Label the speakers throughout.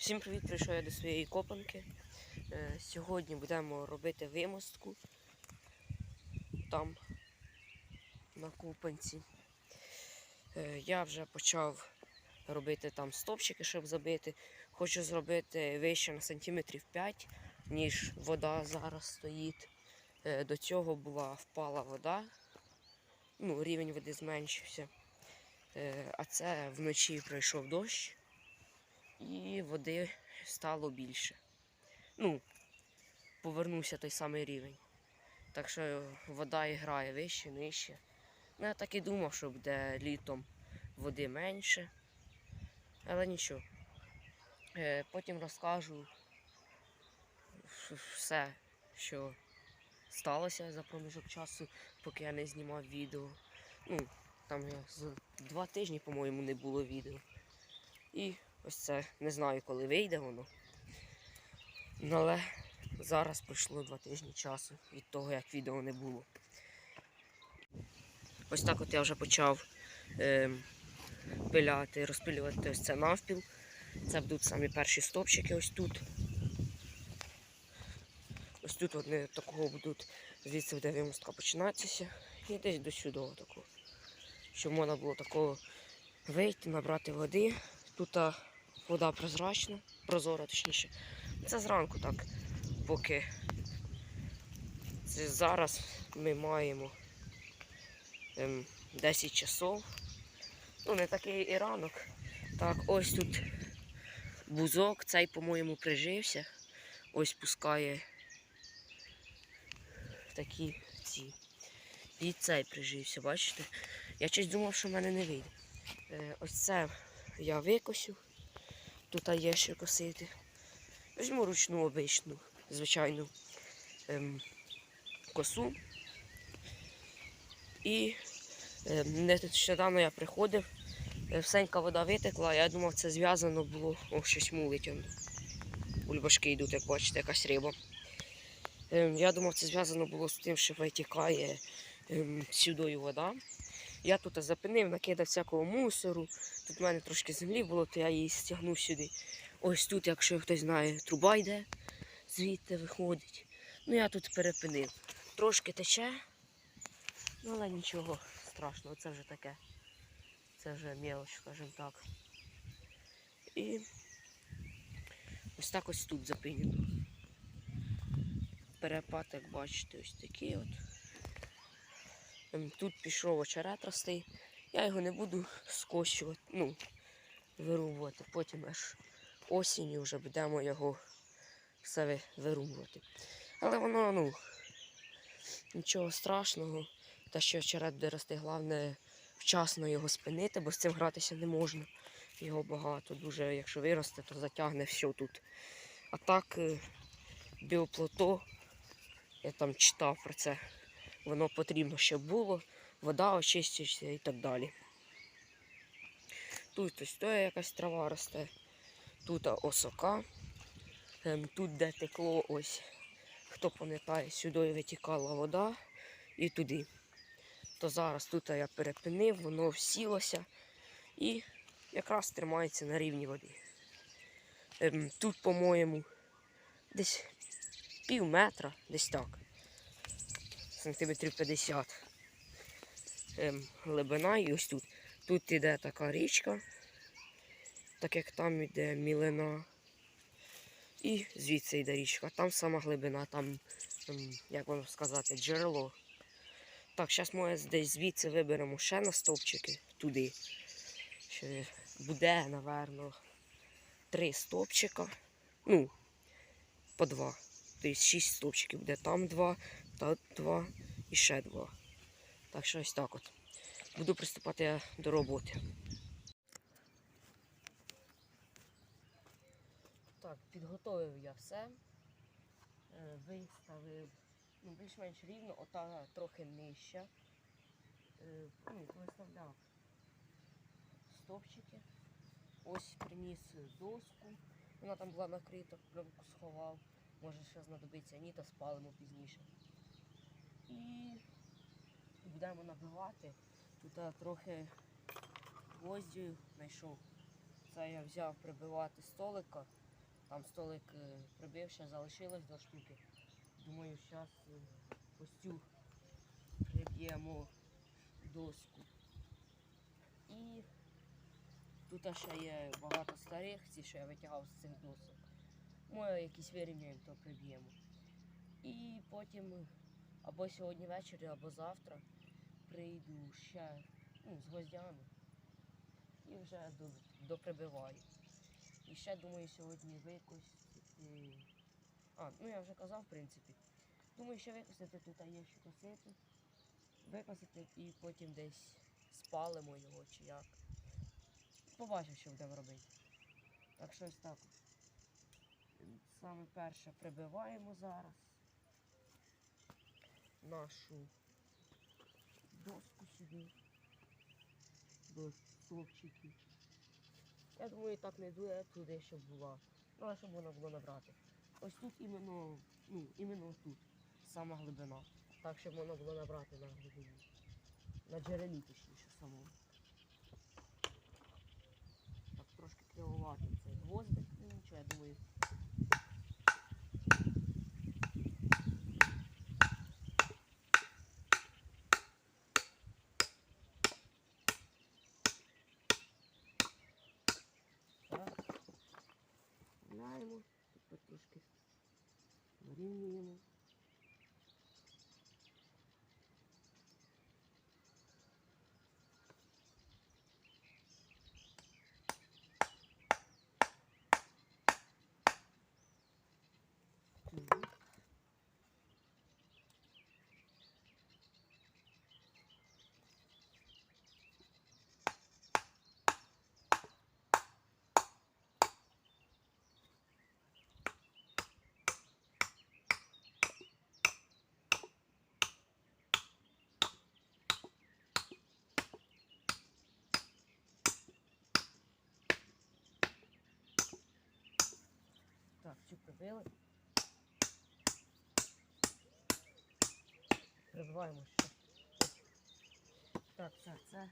Speaker 1: Всім привіт, прийшов я до своєї копанки. Е, Сьогодні будемо робити вимостку там на копанці. Е, Я вже почав робити там стопчики, щоб забити. Хочу зробити вище на сантиметрів 5, ніж вода зараз стоїть. Е, До цього була впала вода, ну, рівень води зменшився. А це вночі пройшов дощ і води стало більше. Ну, повернувся той самий рівень. Так що вода і грає вище, нижче. Ну, я так і думав, що буде літом води менше. Але нічого. Е, Потім розкажу все, що сталося за проміжок часу, поки я не знімав відео. Ну, там я за два тижні, по-моєму, не було відео. І ось це не знаю, коли вийде воно. Ну, Але зараз пройшло два тижні часу від того, як відео не було. Ось так от я вже почав е, пиляти, розпилювати ось це навпіл. Це будуть самі перші стопчики ось тут. Ось тут вони такого будуть, звідси буде вимостка починатися. І десь до сюди такого. Щоб можна було такого вийти, набрати води. Тут вода прозрачна, прозора точніше. Це зранку так, поки це зараз ми маємо ем, 10 часов. Ну, не такий і ранок. Так, ось тут бузок, цей, по-моєму, прижився. Ось пускає такі ці. І цей прижився, бачите? Я щось думав, що в мене не вийде. Е, ось це я викосю. Тут є що косити. Візьму ручну обичну, звичайну ем, косу. І ем, нещодавно я приходив, е, всенька вода витекла, я думав, це зв'язано було. О, щось мулить. он. Бульбашки йдуть, як бачите, якась риба. Ем, я думав, це зв'язано було з тим, що витікає ем, сюдою вода. Я тут запинив, накидав всякого мусору. Тут в мене трошки землі було, то я її стягнув сюди. Ось тут, якщо хтось знає, труба йде, звідти виходить. Ну я тут перепинив. Трошки тече, ну але нічого страшного, це вже таке. Це вже мелоч, скажімо так. І ось так ось тут запинено. Перепад, як бачите, ось такий от. Ем, Тут пішов очерет рости. Я його не буду скощувати, ну, вирубувати. Потім аж осінню вже будемо його все вирубувати. Але воно, ну, нічого страшного. Те, що очерет буде рости, головне вчасно його спинити, бо з цим гратися не можна. Його багато. Дуже, якщо виросте, то затягне все тут. А так, е, біоплото, я там читав про це воно потрібно, щоб було, вода очиститься і так далі. Тут ось то якась трава росте, тут осока, Ем, тут де текло ось, хто пам'ятає, сюди витікала вода і туди. То зараз тут я перепинив, воно всілося і якраз тримається на рівні води. Ем, тут, по-моєму, десь пів метра, десь так сантиметрів 50 ем, глибина і ось тут. Тут іде така річка, так як там іде мілина. І звідси йде річка. Там сама глибина, там, ем, як вам сказати, джерело. Так, зараз ми десь звідси виберемо ще на стовпчики туди. Ще буде, напевно, три стовпчика. Ну, по два. Тобто шість стовпчиків буде там два, та два і ще два. Так що ось так от. Буду приступати до роботи. Так, підготовив я все. Е, Виставив ну, більш-менш рівно, ота трохи нижча. Е, Ну, виставляв стовпчики. Ось приніс доску. Вона там була накрита, пленку сховав. Може ще знадобиться, ні, то спалимо пізніше. І будемо набивати. Тут трохи гвоздів знайшов. Це я взяв прибивати столика Там столик е, прибив, ще залишилось два штуки. Думаю, зараз костюм приб'ємо доску. І тут ще є багато старих, ці, що я витягав з цих досок. Може, якісь вирівняємо, то приб'ємо. І потім або сьогодні ввечері, або завтра прийду ще ну, з гвоздями і вже доприбиваю. І ще думаю сьогодні викосити. А, ну я вже казав, в принципі. Думаю, ще викосити тут є що косити. Викосити і потім десь спалимо його чи як. Побачимо, що будемо робити. Так що ось так. Саме перше прибиваємо зараз нашу доску сюди до стовпчиків. Я думаю, так не дує туди, щоб була. Ну, а щоб вона було набрати. Ось тут іменно, ну, іменно тут, сама глибина. Так, щоб воно було набрати на глибині. На джерелі точніше самому. Так, трошки кривоватий цей гвоздик, ну нічого, я думаю. Так. Ляємо, тепер трошки вирівнюємо. Так, цю прибили. Прибиваємо ще. Так, це, це.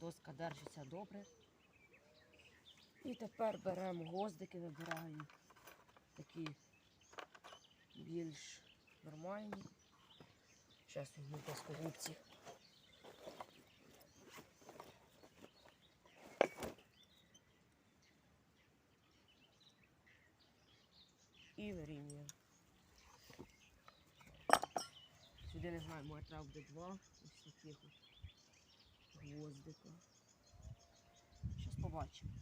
Speaker 1: Доска держиться добре. І тепер беремо гвоздики, вибираємо такі більш нормальні. Зараз візьму плоскогубці. І вирівнюємо. Сюди не знаю, моя треба буде два ось таких гвоздика. Зараз побачимо.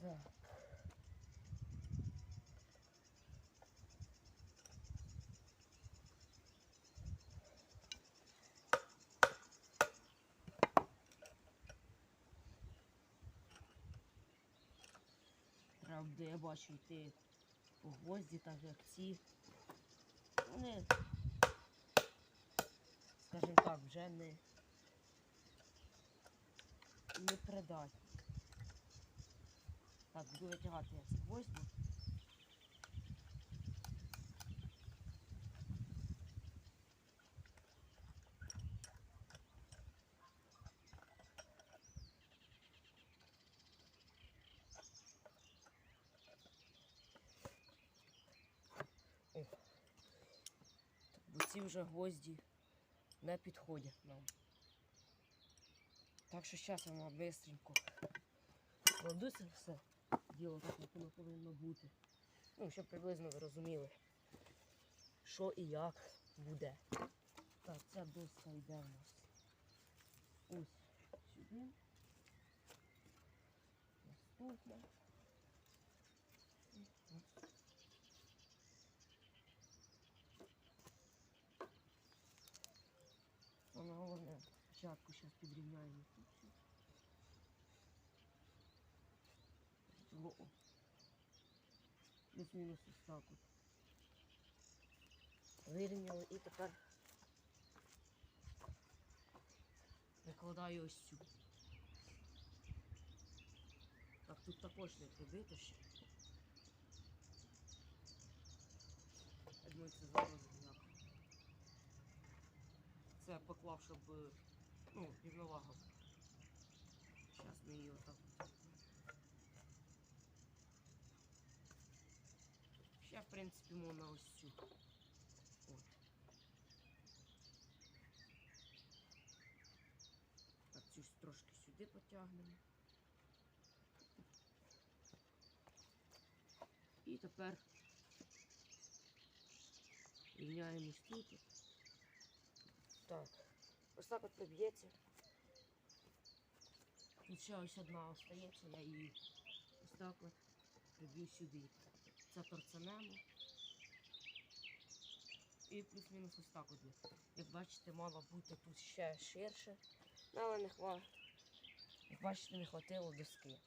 Speaker 1: Так. Треба де я бачу, йти по гвозді, так як ці. Вони, скажімо так, вже не, не придатні. Так, буду витягати я ці гвозді. Вже гвозді не підходять нам. Так що зараз я вам бистренько кладу все діло так, як воно повинно бути. Ну, щоб приблизно ви розуміли, що і як буде. Так, ця доска йде в нас ось сюди. Наступна. І ось Саме спочатку зараз підрівняємо тут. О, о. Плюс-мінус ось так от. Вирівняли і тепер викладаю ось цю. Так, тут також не прибито ще. Я думаю, це зараз ніяк. це поклав, щоб е, ну, рівновага. Зараз ми її отак. Ще, в принципі, можна ось цю. От. Так, цю трошки сюди потягнемо. І тепер рівняємось тут. Так, ось так от приб'ється. Тут ще ось одна остається, я її ось так от приб'ю сюди. Це торцанемо. І плюс-мінус ось так от. Як бачите, мало бути тут ще ширше. Ну, Але не хва... Як бачите, не хватило доски.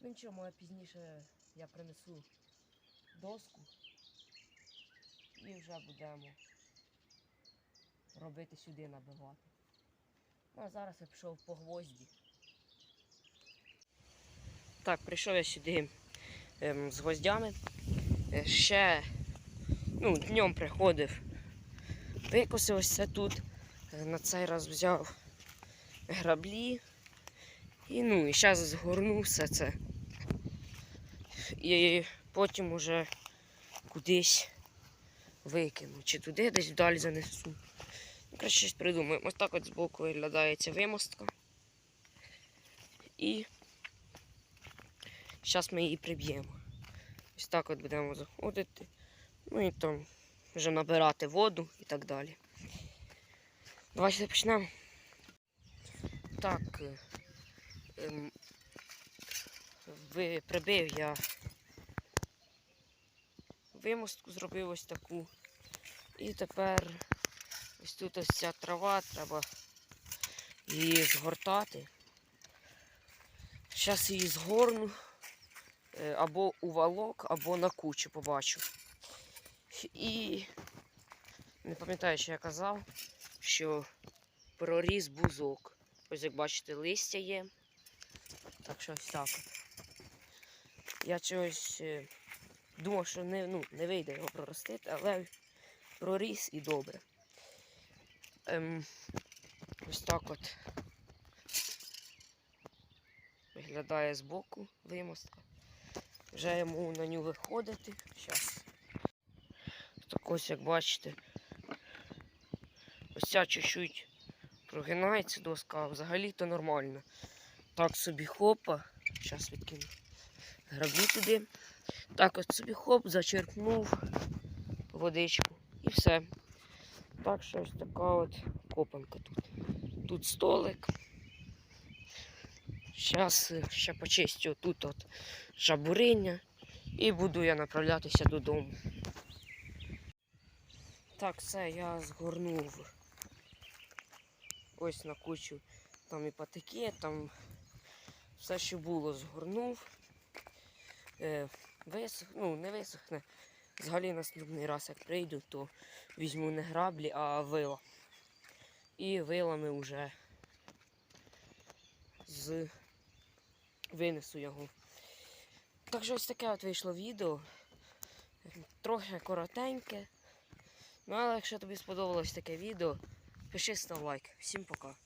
Speaker 1: Ну нічого, може пізніше я принесу доску і вже будемо робити сюди набивати. Ну а зараз я пішов по гвозді. Так, прийшов я сюди ем, з гвоздями. Е, Ще ну, днем приходив. Викосив це тут. Е, На цей раз взяв граблі. І ну, і зараз згорну все це. І потім уже кудись викину. Чи туди десь вдалі занесу. Краще щось придумаємо. Ось так от збоку виглядає ця вимостка. І зараз ми її приб'ємо. Ось так от будемо заходити. Ну і там вже набирати воду і так далі. Давайте почнемо. Так. ем, прибив я вимостку, зробив ось таку. І тепер ось тут ось ця трава, треба її згортати. Зараз її згорну е, або у валок, або на кучу побачу. І не пам'ятаю, що я казав, що проріс бузок. Ось як бачите, листя є. Так що ось так. Я чогось е, думав, що не, ну, не вийде його проростити, але проріс і добре. Ем, ось так от виглядає збоку вимостка. Вже йому на нього виходити. Зараз. Так ось, як бачите, ось ця чуть-чуть прогинається доска, а взагалі-то нормально. Так собі хопа. Зараз відкину граблі туди. Так от собі хоп, зачерпнув водичку і все. Так що ось така от копанка тут. Тут столик. Зараз ще почистю тут от жабуриння і буду я направлятися додому. Так, все, я згорнув ось на кучу там і патики, там все, що було, згорнув. Е, висох, ну, не висохне. Взагалі наступний раз, як прийду, то візьму не граблі, а вила. І вилами вже з винесу його. Так що ось таке от вийшло відео. Трохи коротеньке. Ну, але якщо тобі сподобалось таке відео, пиши став лайк. Всім пока.